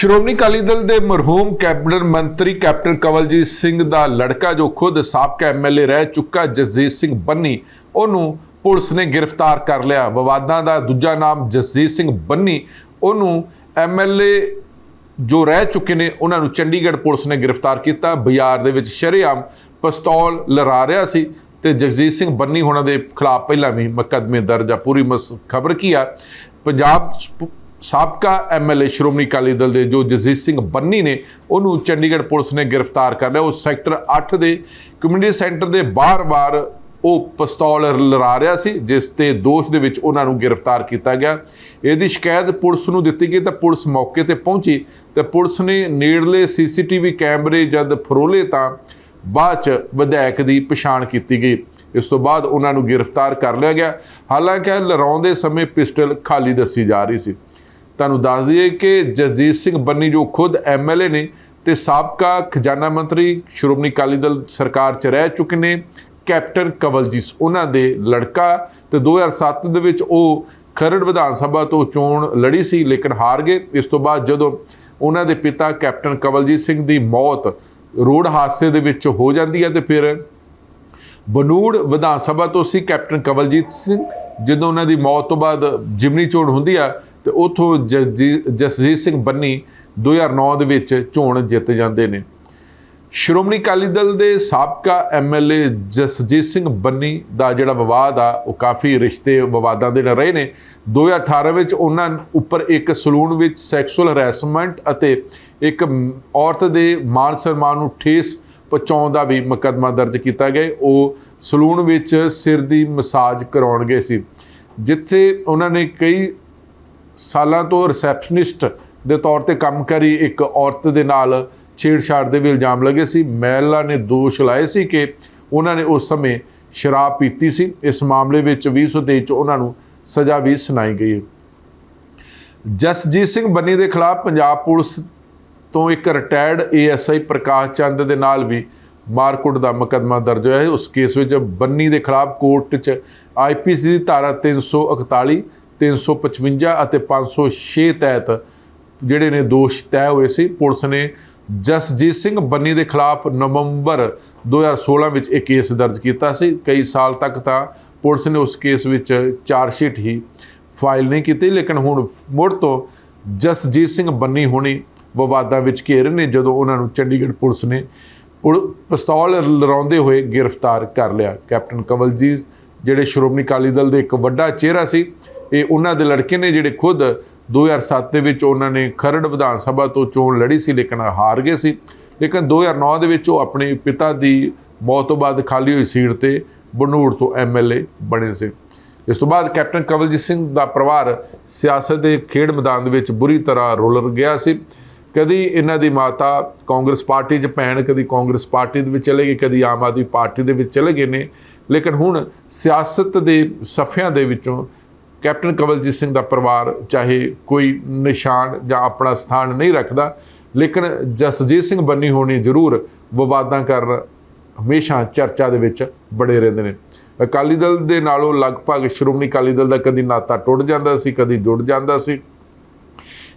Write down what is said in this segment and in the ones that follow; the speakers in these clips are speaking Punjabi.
ਸ਼੍ਰੋਮਣੀ ਅਕਾਲੀ ਦਲ ਦੇ ਮਰਹੂਮ ਕੈਬਨਿਟ ਮੰਤਰੀ ਕੈਪਟਨ ਕਵਲਜੀਤ ਸਿੰਘ ਦਾ ਲੜਕਾ ਜੋ ਖੁਦ ਸਾਬਕਾ ਐਮਐਲਏ ਰਹਿ ਚੁੱਕਾ ਜਸਜੀਤ ਸਿੰਘ ਬੰਨੀ, ਉਹਨੂੰ ਪੁਲਿਸ ਨੇ ਗ੍ਰਿਫਤਾਰ ਕਰ ਲਿਆ। ਵਿਵਾਦਾਂ ਦਾ ਦੂਜਾ ਨਾਮ ਜਸਜੀਤ ਸਿੰਘ ਬੰਨੀ, ਉਹਨੂੰ ਐਮਐਲਏ ਜੋ ਰਹਿ ਚੁੱਕੇ ਨੇ, ਉਹਨਾਂ ਨੂੰ ਚੰਡੀਗੜ੍ਹ ਪੁਲਿਸ ਨੇ ਗ੍ਰਿਫਤਾਰ ਕੀਤਾ। ਬਾਜ਼ਾਰ ਦੇ ਵਿੱਚ ਸ਼ਰੇਆਮ ਪਿਸਤੌਲ ਲਹਿਰਾ ਰਿਹਾ ਸੀ ਤੇ ਜਗਜੀਤ ਸਿੰਘ ਬੰਨੀ ਹੋਣਾ ਦੇ ਖਿਲਾਫ ਪਹਿਲਾਂ ਵੀ ਮੁਕੱਦਮੇ ਦਰਜ ਆ। ਪੂਰੀ ਖਬਰ ਕੀ ਆ? ਪੰਜਾਬ ਸ- ਸਾਬਕਾ ਐਮਐਲਏ ਸ਼੍ਰੋਮਣੀ ਅਕਾਲੀ ਦਲ ਦੇ ਜੋ ਜਗਜੀਤ ਸਿੰਘ ਬੰਨੀ ਨੇ, ਉਹਨੂੰ ਚੰਡੀਗੜ੍ਹ ਪੁਲਿਸ ਨੇ ਗ੍ਰਿਫਤਾਰ ਕਰ ਲਿਆ। ਉਹ ਸੈਕਟਰ 8 ਦੇ ਕਮਿਊਨਿਟੀ ਸੈਂਟਰ ਦੇ ਬਾਰ-ਬਾਰ ਉਹ ਪਿਸਤੌਲ ਲਰਾ ਰਿਹਾ ਸੀ, ਜਿਸ ਤੇ ਦੋਸ਼ ਦੇ ਵਿੱਚ ਉਹਨਾਂ ਨੂੰ ਗ੍ਰਿਫਤਾਰ ਕੀਤਾ ਗਿਆ। ਇਹਦੀ ਸ਼ਿਕਾਇਤ ਪੁਲਿਸ ਨੂੰ ਦਿੱਤੀ ਗਈ ਤਾਂ ਪੁਲਿਸ ਮੌਕੇ ਤੇ ਪਹੁੰਚੀ ਤੇ ਪੁਲਿਸ ਨੇ ਨੇੜਲੇ ਸੀਸੀਟੀਵੀ ਕੈਮਰੇ ਜਦ ਫਰੋਲੇ ਤਾਂ ਬਾਅਦ ਚ ਵਿਧਾਇਕ ਦੀ ਪਛਾਣ ਕੀਤੀ ਗਈ। ਇਸ ਤੋਂ ਬਾਅਦ ਉਹਨਾਂ ਨੂੰ ਗ੍ਰਿਫਤਾਰ ਕਰ ਲਿਆ ਗਿਆ। ਹਾਲਾਂਕਿ ਲਰਾਉਂਦੇ ਸਮੇਂ ਪਿਸਟਲ ਖਾਲੀ ਦੱਸੀ ਜਾ ਰਹੀ ਸੀ। ਤੁਹਾਨੂੰ ਦੱਸ ਦਈਏ ਕਿ ਜਸਜੀਤ ਸਿੰਘ ਬੰਨੀ, ਜੋ ਖੁਦ ਐਮਐਲਏ ਨੇ ਤੇ ਸਾਬਕਾ ਖਜ਼ਾਨਾ ਮੰਤਰੀ, ਸ਼੍ਰੋਮਣੀ ਅਕਾਲੀ ਦਲ ਸਰਕਾਰ 'ਚ ਰਹਿ ਚੁੱਕੇ ਨੇ, ਕੈਪਟਨ ਕਵਲਜੀਤ ਉਹਨਾਂ ਦੇ ਲੜਕਾ ਤੇ 2007 ਦੇ ਵਿੱਚ ਉਹ ਖਰੜ ਵਿਧਾਨ ਸਭਾ ਤੋਂ ਚੋਣ ਲੜੀ ਸੀ, ਲੇਕਿਨ ਹਾਰ ਗਏ। ਇਸ ਤੋਂ ਬਾਅਦ ਜਦੋਂ ਉਹਨਾਂ ਦੇ ਪਿਤਾ ਕੈਪਟਨ ਕਵਲਜੀਤ ਸਿੰਘ ਦੀ ਮੌਤ ਰੋਡ ਹਾਦਸੇ ਦੇ ਵਿੱਚ ਹੋ ਜਾਂਦੀ ਹੈ ਤੇ ਫਿਰ ਬਨੂੜ ਵਿਧਾਨ ਸਭਾ ਤੋਂ ਸੀ ਕੈਪਟਨ ਕਵਲਜੀਤ ਸਿੰਘ, ਜਦੋਂ ਉਹਨਾਂ ਦੀ ਮੌਤ ਤੋਂ ਬਾਅਦ ਜਿਮਨੀ ਚੋਣ ਹੁੰਦੀ ਆ ਤੇ ਉਥੋਂ ਜਸਜੀਤ ਸਿੰਘ ਬੰਨੀ 2009 ਦੇ ਵਿੱਚ ਚੋਣ ਜਿੱਤ ਜਾਂਦੇ ਨੇ। ਸ਼੍ਰੋਮਣੀ ਅਕਾਲੀ ਦਲ ਦੇ ਸਾਬਕਾ ਐਮਐਲਏ ਜਸਜੀਤ ਸਿੰਘ ਬੰਨੀ ਦਾ ਜਿਹੜਾ ਵਿਵਾਦ ਆ, ਉਹ ਕਾਫੀ ਰਿਸ਼ਤੇ ਵਿਵਾਦਾਂ ਦੇ ਨਾਲ ਰਹੇ ਨੇ। 2018 ਵਿੱਚ ਉਹਨਾਂ ਉੱਪਰ ਇੱਕ ਸਲੂਨ ਵਿੱਚ ਸੈਕਸੁਅਲ ਹਰੈਸਮੈਂਟ ਅਤੇ ਇੱਕ ਔਰਤ ਦੇ ਮਾਨ ਸਨਮਾਨ ਨੂੰ ਠੇਸ ਪਹੁੰਚਾਉਣ ਦਾ ਵੀ ਮੁਕੱਦਮਾ ਦਰਜ ਕੀਤਾ ਗਿਆ। ਉਹ ਸਲੂਨ ਵਿੱਚ ਸਿਰ ਦੀ ਮਸਾਜ ਕਰਾਉਣ ਗਏ ਸੀ। ਜਿੱਥੇ ਉਹਨਾਂ ਨੇ ਕਈ ਸਾਲਾਂ ਤੋਂ ਰਿਸੈਪਸ਼ਨਿਸਟ ਦੇ ਤੌਰ ਤੇ ਕੰਮ ਕਰੀ ਇੱਕ ਔਰਤ ਦੇ ਨਾਲ ਛੇੜਛਾੜ ਦੇ ਵੀ ਇਲਜ਼ਾਮ ਲੱਗੇ ਸੀ। ਮਹਿਲਾ ਨੇ ਦੋਸ਼ ਲਾਏ ਸੀ ਕਿ ਉਹਨਾਂ ਨੇ ਉਸ ਸਮੇਂ ਸ਼ਰਾਬ ਪੀਤੀ ਸੀ। ਇਸ ਮਾਮਲੇ ਵਿੱਚ 2023 ਚ ਉਹਨਾਂ ਨੂੰ ਸਜ਼ਾ ਵੀ ਸੁਣਾਈ ਗਈ। ਹੈ ਜਸਜੀਤ ਸਿੰਘ ਬੰਨੀ ਦੇ ਖਿਲਾਫ ਪੰਜਾਬ ਪੁਲਿਸ ਤੋਂ ਇੱਕ ਰਿਟਾਇਰਡ ਏਐਸਆਈ ਪ੍ਰਕਾਸ਼ ਚੰਦ ਦੇ ਨਾਲ ਵੀ ਮਾਰਕੁੱਟ ਦਾ ਮੁਕੱਦਮਾ ਦਰਜ ਹੋਇਆ ਹੈ। ਉਸ ਕੇਸ ਵਿੱਚ ਬੰਨੀ ਦੇ ਖਿਲਾਫ ਕੋਰਟ 'ਚ ਆਈਪੀਸੀ ਦੀ ਧਾਰਾ 341 355 ਅਤੇ 506 ਤਹਿਤ ਜਿਹੜੇ ਨੇ ਦੋਸ਼ ਤੈਅ ਹੋਏ ਸੀ, ਪੁਲਿਸ ਨੇ ਜਸਜੀਤ ਸਿੰਘ ਬੰਨੀ ਦੇ ਖਿਲਾਫ ਨਵੰਬਰ 2016 ਵਿੱਚ ਇੱਕ ਕੇਸ ਦਰਜ ਕੀਤਾ ਸੀ। ਕਈ ਸਾਲ ਤੱਕ ਤਾਂ ਪੁਲਿਸ ਨੇ ਉਸ ਕੇਸ ਵਿੱਚ ਚਾਰਜਸ਼ੀਟ ਹੀ ਫਾਈਲ ਨਹੀਂ ਕੀਤੀ, ਲੇਕਿਨ ਹੁਣ ਮੁੜ ਤੋਂ ਜਸਜੀਤ ਸਿੰਘ ਬੰਨੀ ਹੋਣੀ ਵਿਵਾਦਾਂ ਵਿੱਚ ਘੇਰ ਨੇ, ਜਦੋਂ ਉਹਨਾਂ ਨੂੰ ਚੰਡੀਗੜ੍ਹ ਪੁਲਿਸ ਨੇ ਪੁਲ- ਪਿਸਤੌਲ ਲਹਿਰਾਉਂਦੇ ਹੋਏ ਗ੍ਰਿਫਤਾਰ ਕਰ ਲਿਆ। ਕੈਪਟਨ ਕਵਲਜੀਤ, ਜਿਹੜੇ ਸ਼੍ਰੋਮਣੀ ਅਕਾਲੀ ਦਲ ਦੇ ਇੱਕ ਵੱਡਾ ਚਿਹਰਾ ਸੀ ਇਹ ਉਹਨਾਂ ਦੇ ਲੜਕੇ ਨੇ ਜਿਹੜੇ ਖੁਦ 2007 ਦੇ ਵਿੱਚ ਉਹਨਾਂ ਨੇ ਖਰੜ ਵਿਧਾਨ ਸਭਾ ਤੋਂ ਚੋਣ ਲੜੀ ਸੀ, ਲੇਕਿਨ ਹਾਰ ਗਏ ਸੀ। ਲੇਕਿਨ 2009 ਦੇ ਵਿੱਚ ਉਹ ਆਪਣੇ ਪਿਤਾ ਦੀ ਮੌਤ ਤੋਂ ਬਾਅਦ ਖਾਲੀ ਹੋਈ ਸੀਟ ਤੇ ਬਨੂੜ ਤੋਂ ਐਮਐਲਏ ਬਣੇ ਸੀ। ਇਸ ਤੋਂ ਬਾਅਦ ਕੈਪਟਨ ਕਵਲਜੀਤ ਸਿੰਘ ਦਾ ਪਰਿਵਾਰ ਸਿਆਸਤ ਦੇ ਖੇਡ ਮੈਦਾਨ ਦੇ ਵਿੱਚ ਬੁਰੀ ਤਰ੍ਹਾਂ ਰੋਲਰ ਗਿਆ ਸੀ। ਕਦੀ ਇਹਨਾਂ ਦੀ ਮਾਤਾ ਕਾਂਗਰਸ ਪਾਰਟੀ 'ਚ ਭੈਣ, ਕਦੀ ਕਾਂਗਰਸ ਪਾਰਟੀ ਦੇ ਵਿੱਚ ਚਲੇ ਗਏ, ਕਦੀ ਆਮ ਆਦਮੀ ਪਾਰਟੀ ਦੇ ਵਿੱਚ ਚਲੇ ਗਏ ਨੇ। ਲੇਕਿਨ ਹੁਣ ਸਿਆਸਤ ਦੇ ਸਫਿਆਂ ਦੇ ਵਿੱਚੋਂ ਕੈਪਟਨ ਕਵਲਜੀਤ ਸਿੰਘ ਦਾ ਪਰਿਵਾਰ ਚਾਹੇ ਕੋਈ ਨਿਸ਼ਾਨ ਜਾਂ ਆਪਣਾ ਸਥਾਨ ਨਹੀਂ ਰੱਖਦਾ, ਲੇਕਿਨ ਜਸਜੀਤ ਸਿੰਘ ਬੰਨੀ ਹੋਣੀ ਜ਼ਰੂਰ ਵਿਵਾਦਾਂ ਕਾਰਨ ਹਮੇਸ਼ਾ ਚਰਚਾ ਦੇ ਵਿੱਚ ਬੜੇ ਰਹਿੰਦੇ ਨੇ। ਅਕਾਲੀ ਦਲ ਦੇ ਨਾਲੋਂ ਲਗਭਗ ਸ਼੍ਰੋਮਣੀ ਅਕਾਲੀ ਦਲ ਦਾ ਕਦੀ ਨਾਤਾ ਟੁੱਟ ਜਾਂਦਾ ਸੀ, ਕਦੀ ਜੁੜ ਜਾਂਦਾ ਸੀ।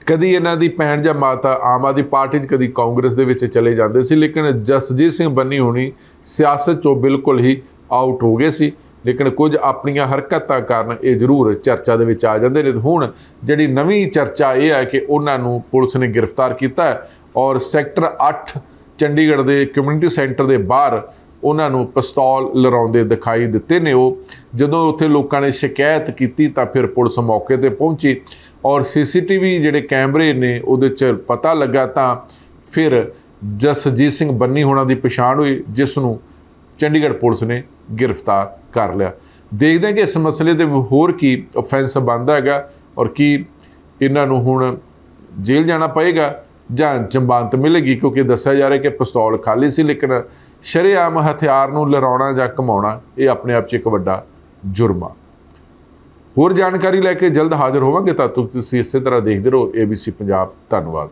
ਕਦੀ ਇਹਨਾਂ ਦੀ ਭੈਣ ਜਾਂ ਮਾਤਾ ਆਮ ਆਦਮੀ ਪਾਰਟੀ 'ਚ, ਕਦੀ ਕਾਂਗਰਸ ਦੇ ਵਿੱਚ ਚਲੇ ਜਾਂਦੇ ਸੀ, ਲੇਕਿਨ ਜਸਜੀਤ ਸਿੰਘ ਬੰਨੀ ਹੋਣੀ ਸਿਆਸਤ 'ਚੋਂ ਬਿਲਕੁਲ ਹੀ ਆਊਟ ਹੋ ਗਏ ਸੀ। ਲੇਕਿਨ ਕੁਝ ਆਪਣੀਆਂ ਹਰਕਤਾਂ ਕਾਰਨ ਇਹ ਜ਼ਰੂਰ ਚਰਚਾ ਦੇ ਵਿੱਚ ਆ ਜਾਂਦੇ ਨੇ। ਹੁਣ ਜਿਹੜੀ ਨਵੀਂ ਚਰਚਾ ਇਹ ਹੈ ਕਿ ਉਹਨਾਂ ਨੂੰ ਪੁਲਿਸ ਨੇ ਗ੍ਰਿਫਤਾਰ ਕੀਤਾ ਹੈ ਔਰ ਸੈਕਟਰ 8 ਚੰਡੀਗੜ੍ਹ ਦੇ ਕਮਿਊਨਿਟੀ ਸੈਂਟਰ ਦੇ ਬਾਹਰ ਉਹਨਾਂ ਨੂੰ ਪਿਸਤੌਲ ਲਰਾਉਂਦੇ ਦਿਖਾਈ ਦਿੱਤੇ ਨੇ ਉਹ। ਜਦੋਂ ਉੱਥੇ ਲੋਕਾਂ ਨੇ ਸ਼ਿਕਾਇਤ ਕੀਤੀ ਤਾਂ ਫਿਰ ਪੁਲਿਸ ਮੌਕੇ ਤੇ ਪਹੁੰਚੀ ਔਰ ਸੀਸੀਟੀਵੀ ਜਿਹੜੇ ਕੈਮਰੇ ਨੇ ਉਹਦੇ 'ਚ ਪਤਾ ਲੱਗਾ ਤਾਂ ਫਿਰ ਜਸਜੀਤ ਸਿੰਘ ਬੰਨੀ ਹੋਣਾ ਦੀ ਪਛਾਣ ਹੋਈ, ਜਿਸ ਨੂੰ ਚੰਡੀਗੜ੍ਹ ਪੁਲਿਸ ਨੇ ਗ੍ਰਿਫਤਾਰ ਕਰ ਲਿਆ। ਦੇਖਦੇ ਹਾਂ ਕਿ ਇਸ ਮਸਲੇ ਦੇ ਹੋਰ ਕੀ ਅਫੈਂਸ ਬਣਦਾ ਹੈਗਾ ਔਰ ਕੀ ਇਹਨਾਂ ਨੂੰ ਹੁਣ ਜੇਲ੍ਹ ਜਾਣਾ ਪਏਗਾ ਜਾਂ ਜ਼ਮਾਨਤ ਮਿਲੇਗੀ, ਕਿਉਂਕਿ ਦੱਸਿਆ ਜਾ ਰਿਹਾ ਕਿ ਪਿਸਤੌਲ ਖਾਲੀ ਸੀ, ਲੇਕਿਨ ਸ਼ਰੇਆਮ ਹਥਿਆਰ ਨੂੰ ਲਰਾਉਣਾ ਜਾਂ ਘਮਾਉਣਾ ਇਹ ਆਪਣੇ ਆਪ 'ਚ ਇੱਕ ਵੱਡਾ ਜੁਰਮ ਆ। ਹੋਰ ਜਾਣਕਾਰੀ ਲੈ ਕੇ ਜਲਦ ਹਾਜ਼ਰ ਹੋਵਾਂਗੇ ਤਾਂ ਤੁਸੀਂ ਇਸੇ ਤਰ੍ਹਾਂ ਦੇਖਦੇ ਰਹੋ ABC ਪੰਜਾਬ, ਧੰਨਵਾਦ।